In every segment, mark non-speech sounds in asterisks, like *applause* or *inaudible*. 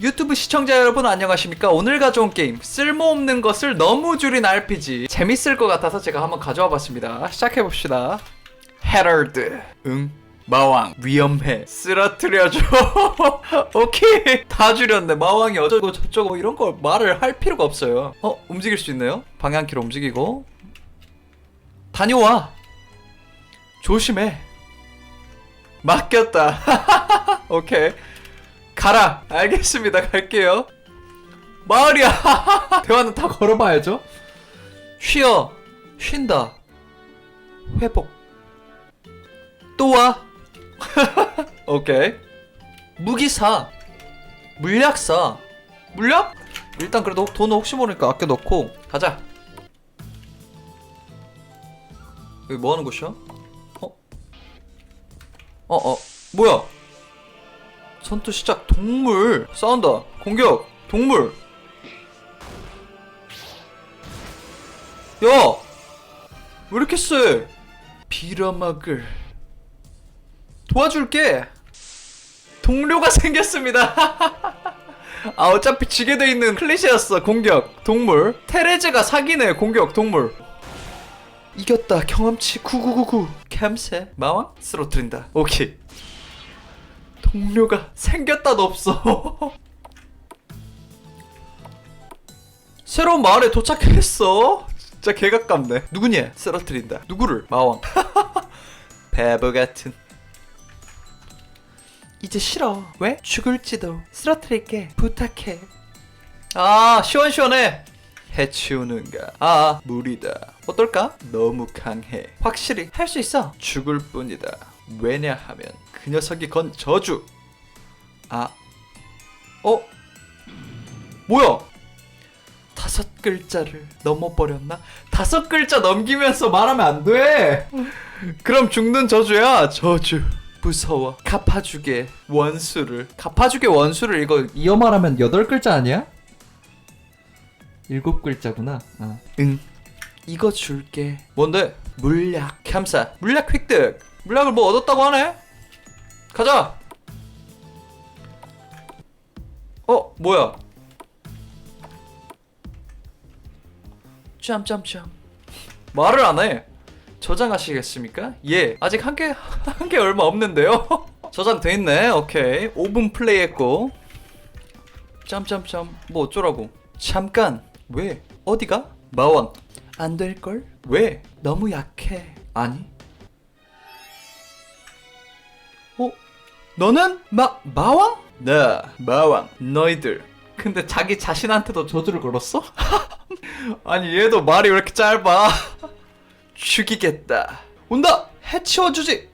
유튜브 시청자 여러분 안녕하십니까? 오늘 가져온 게임 쓸모없는 것을 너무 줄인 RPG 재밌을 것 같아서 제가 한번 가져와 봤습니다. 시작해봅시다. 헤럴드 응? 마왕. 위험해. 쓰러뜨려줘. *laughs* 오케이. 다 줄였네. 마왕이 어쩌고 저쩌고 이런 걸 말을 할 필요가 없어요. 어? 움직일 수 있네요? 방향키로 움직이고. 다녀와. 조심해. 맡겼다. *laughs* 오케이 가라. 알겠습니다. 갈게요. 마을이야. *laughs* 대화는 다 걸어봐야죠. 쉬어. 쉰다. 회복. 또 와. *laughs* 오케이. 무기사. 물약사. 물약? 일단 그래도 돈은 혹시 모르니까 아껴 넣고 가자. 여기 뭐 하는 곳이야? 어? 어, 어. 뭐야? 전투 시작 동물. 싸운다. 공격. 동물. 야 왜 이렇게 세 빌어먹을. 도와줄게. 동료가 *laughs* 생겼습니다. *laughs* 아 어차피 지게 돼 있는 클리셰였어. 공격. 동물. 테레즈가 사기네. 공격. 동물. 이겼다. 경험치 9999 캠세. 마왕. 쓰러뜨린다. 오케이 동료가 생겼다도 없어. *laughs* 새로운 마을에 도착했어. 진짜 개가깝네. 누구냐? 쓰러뜨린다. 누구를? 마왕. *laughs* 베브 같은. 이제 싫어. 왜? 죽을지도 쓰러뜨릴게. 부탁해. 아 시원시원해. 해치우는가? 아 무리다. 어떨까? 너무 강해. 확실히 할 수 있어. 죽을 뿐이다. 왜냐하면 그 녀석이 건 저주. 아, 어? 뭐야? 다섯 글자를 넘어버렸나? 다섯 글자 넘기면서 말하면 안 돼. 그럼 죽는 저주야. 저주. 무서워. 갚아주게 원수를. 갚아주게 원수를 이거 이어 말하면 여덟 글자 아니야? 일곱 글자구나. 아. 응. 이거 줄게. 뭔데? 물약. 감사. 물약 획득. 물약을 뭐 얻었다고 하네? 가자. 어, 뭐야? 짬짬짬. 말을 안 해. 저장하시겠습니까? 예. 아직 한 개, *laughs* 한 개 얼마 없는데요? *laughs* 저장돼 있네. 오케이. 5분 플레이했고. 짬짬짬. 뭐 어쩌라고. 잠깐. 왜? 어디가? 마왕. 안 될걸? 왜? 너무 약해. 아니. 너는 마 마왕? 네, 마왕. 너희들. 근데 자기 자신한테도 저주를 걸었어? *laughs* 아니 얘도 말이 왜 이렇게 짧아? *laughs* 죽이겠다. 온다. 해치워 주지.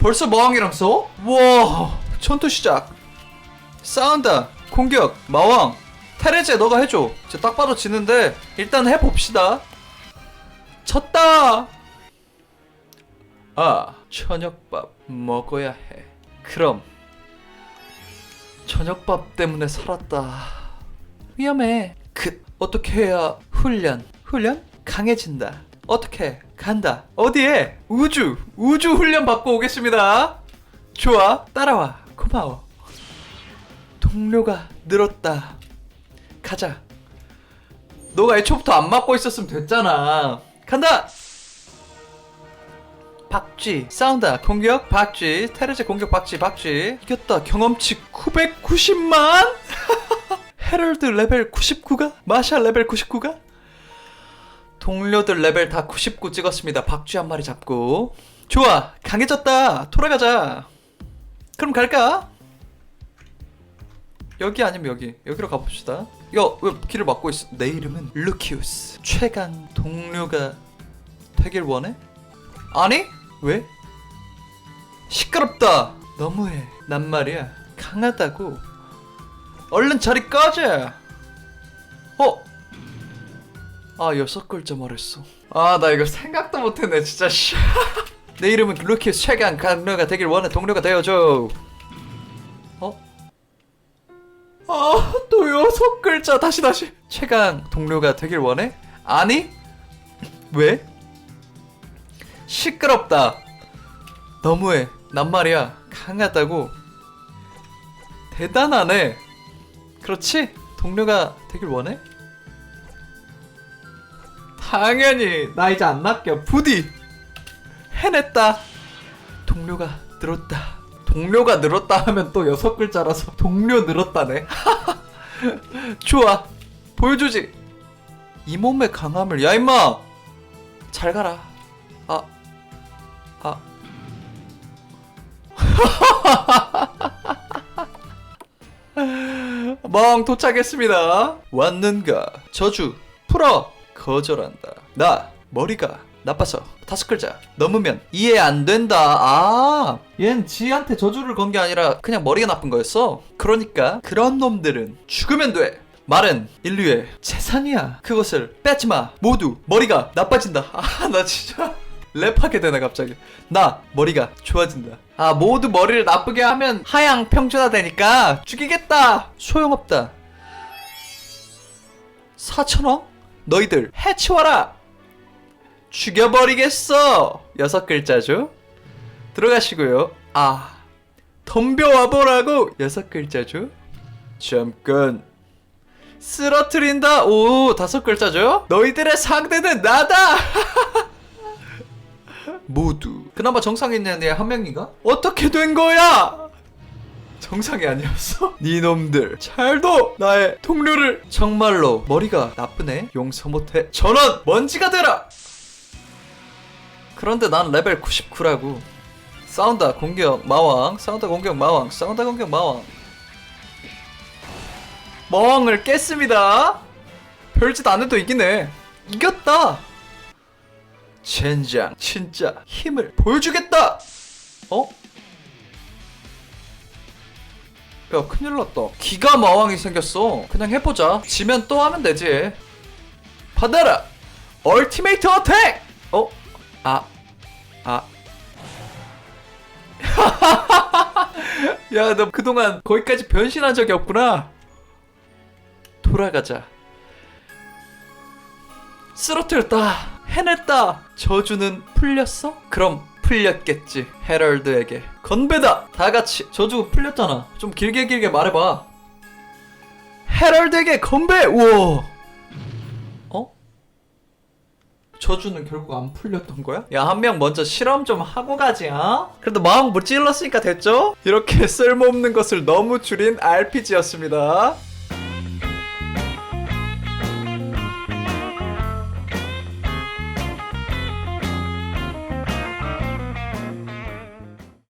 벌써 마왕이랑 써? 와, 전투 시작. 싸운다. 공격. 마왕. 테레제 너가 해줘. 저딱 봐도 지는데 일단 해봅시다. 졌다. 아, 저녁밥 먹어야 해. 그럼 저녁밥 때문에 살았다. 위험해. 그 어떻게 해야 훈련? 훈련? 강해진다. 어떻게? 간다. 어디에? 우주. 우주 훈련 받고 오겠습니다. 좋아. 따라와. 고마워. 동료가 늘었다. 가자. 너가 애초부터 안 맞고 있었으면 됐잖아. 간다. 박쥐 싸운다 공격 박쥐. 테레제 공격 박쥐 박쥐. 이겼다. 경험치 990만? *laughs* 헤럴드 레벨 99가? 마샬 레벨 99가? 동료들 레벨 다 99 찍었습니다. 박쥐 한 마리 잡고. 좋아. 강해졌다. 돌아가자. 그럼 갈까? 여기 아니면 여기. 여기로 가봅시다. 이거 왜 길을 막고 있어? 내 이름은 루키우스. 최강 동료가 되길 원해? 아니? 왜? 시끄럽다. 너무해. 난 말이야. 강하다고. 얼른 저리 꺼져. 어? 아 여섯 글자 말했어. 아 나 이거 생각도 못했네 진짜. *laughs* 씨. 내 이름은 루키 최강 강료가 되길 원해 동료가 되어줘. 어? 아또 여섯 글자 다시 다시. 최강 동료가 되길 원해? 아니? 왜? 시끄럽다. 너무해. 난 말이야. 강하다고. 대단하네. 그렇지? 동료가 되길 원해? 당연히 나 이제 안 낚여 부디 해냈다 동료가 늘었다 동료가 늘었다 하면 또 여섯 글자라서 동료 늘었다네 *laughs* 좋아 보여주지 이 몸의 강함을 야 임마 잘 가라 *laughs* 멍 도착했습니다. 왔는가? 저주 풀어 거절한다. 나 머리가 나빠서 다섯 글자 넘으면 이해 안 된다. 아, 얜 지한테 저주를 건 게 아니라 그냥 머리가 나쁜 거였어. 그러니까 그런 놈들은 죽으면 돼. 말은 인류의 재산이야. 그것을 뺏지 마. 모두 머리가 나빠진다. 아, 나 진짜 랩하게 되네 갑자기. 나 머리가 좋아진다. 아, 모두 머리를 나쁘게 하면 하향 평준화 되니까 죽이겠다. 소용없다. 4천원? 너희들 해치워라. 죽여버리겠어. 여섯 글자죠. 들어가시고요. 아, 덤벼와 보라고 여섯 글자죠. 잠깐. 쓰러트린다. 오, 다섯 글자죠. 너희들의 상대는 나다. *laughs* 모두. 그나마 정상에 있는 애 한 명인가? 어떻게 된 거야? 정상이 아니었어? *laughs* 니놈들 잘도 나의 동료를 정말로 머리가 나쁘네 용서 못해 전원 먼지가 되라 그런데 난 레벨 99라고 싸운다 공격 마왕 싸운다 공격 마왕 싸운다 공격 마왕 마왕을 깼습니다 별짓 안 해도 이기네 이겼다 젠장 진짜 힘을 보여주겠다 어? 야 큰일 났다 기가 마왕이 생겼어 그냥 해보자 지면 또 하면 되지 받아라 얼티메이트 어택 어? 아 아. *laughs* 야, 너 그동안 거기까지 변신한 적이 없구나. 돌아가자. 쓰러뜨렸다. 해냈다. 저주는 풀렸어? 그럼 풀렸겠지. 헤럴드에게. 건배다. 다 같이. 저주 풀렸잖아. 좀 길게 길게 말해봐. 헤럴드에게 건배. 우와. 어? 저주는 결국 안 풀렸던 거야? 야, 한 명 먼저 실험 좀 하고 가지, 어? 그래도 마음 못 찔렀으니까 됐죠? 이렇게 *laughs* 쓸모없는 것을 너무 줄인 RPG였습니다.